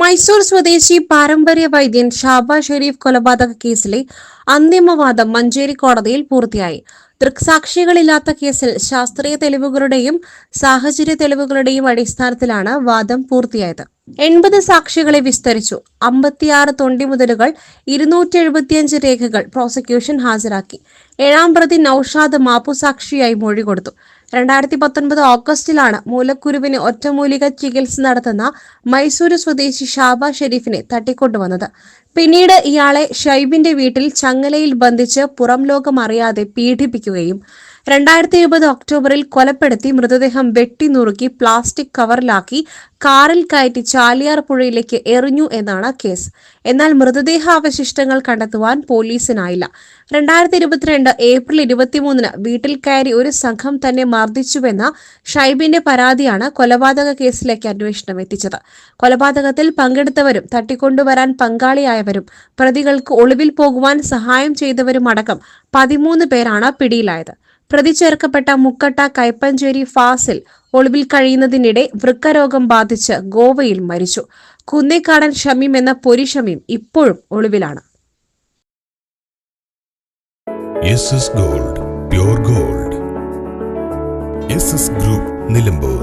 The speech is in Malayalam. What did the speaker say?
മൈസൂർ സ്വദേശി പാരമ്പര്യ വൈദ്യൻ ഷാബ ഷെരീഫ് കൊലപാതക കേസിലെ അന്തിമവാദം മഞ്ചേരി കോടതിയിൽ പൂർത്തിയായി. ദൃക്സാക്ഷികളില്ലാത്ത കേസിൽ ശാസ്ത്രീയ തെളിവുകളുടെയും സാഹചര്യ തെളിവുകളുടെയും അടിസ്ഥാനത്തിലാണ് വാദം പൂർത്തിയായത്. എൺപത് സാക്ഷികളെ വിസ്തരിച്ചു. അമ്പത്തിയാറ് തൊണ്ടിമുതലുകൾ ഇരുന്നൂറ്റി എഴുപത്തിയഞ്ച് രേഖകൾ പ്രോസിക്യൂഷൻ ഹാജരാക്കി. ഏഴാം പ്രതി നൌഷാദ് മാപ്പുസാക്ഷിയായി മൊഴി കൊടുത്തു. രണ്ടായിരത്തി പത്തൊൻപത് ഓഗസ്റ്റിലാണ് മൂലക്കുരുവിന് ഒറ്റമൂലിക ചികിത്സ നടത്തുന്ന മൈസൂരു സ്വദേശി ഷാബ ഷെരീഫിനെ തട്ടിക്കൊണ്ടുവന്നത്. പിന്നീട് ഇയാളെ ഷൈബിന്റെ വീട്ടിൽ ചങ്ങലയിൽ ബന്ധിച്ച് പുറം ലോകം അറിയാതെ പീഡിപ്പിക്കുകയും രണ്ടായിരത്തി ഇരുപത് ഒക്ടോബറിൽ കൊലപ്പെടുത്തി മൃതദേഹം വെട്ടി നുറുക്കി പ്ലാസ്റ്റിക് കവറിലാക്കി കാറിൽ കയറ്റി ചാലിയാർ പുഴയിലേക്ക് എറിഞ്ഞു എന്നാണ് കേസ്. എന്നാൽ മൃതദേഹാവശിഷ്ടങ്ങൾ കണ്ടെത്തുവാൻ പോലീസിനായില്ല. രണ്ടായിരത്തി ഇരുപത്തിരണ്ട് ഏപ്രിൽ ഇരുപത്തിമൂന്നിന് വീട്ടിൽ കയറി ഒരു സംഘം തന്നെ മർദ്ദിച്ചുവെന്ന ഷൈബിന്റെ പരാതിയാണ് കൊലപാതക കേസിലേക്ക് അന്വേഷണം എത്തിച്ചത്. കൊലപാതകത്തിൽ പങ്കെടുത്തവരും തട്ടിക്കൊണ്ടുവരാൻ പങ്കാളിയായവരും പ്രതികൾക്ക് ഒളിവിൽ പോകുവാൻ സഹായം ചെയ്തവരുമടക്കം പതിമൂന്ന് പേരാണ് പിടിയിലായത്. പ്രതി ചേർക്കപ്പെട്ട മുക്കട്ട കൈപ്പഞ്ചേരി ഫാസിൽ ഒളിവിൽ കഴിയുന്നതിനിടെ വൃക്കരോഗം ബാധിച്ച് ഗോവയിൽ മരിച്ചു. കുന്നേക്കാടൻ ഷമീം എന്ന പൊരി ഷമീം ഇപ്പോഴും ഒളിവിലാണ്. Gold pure gold group Nilambur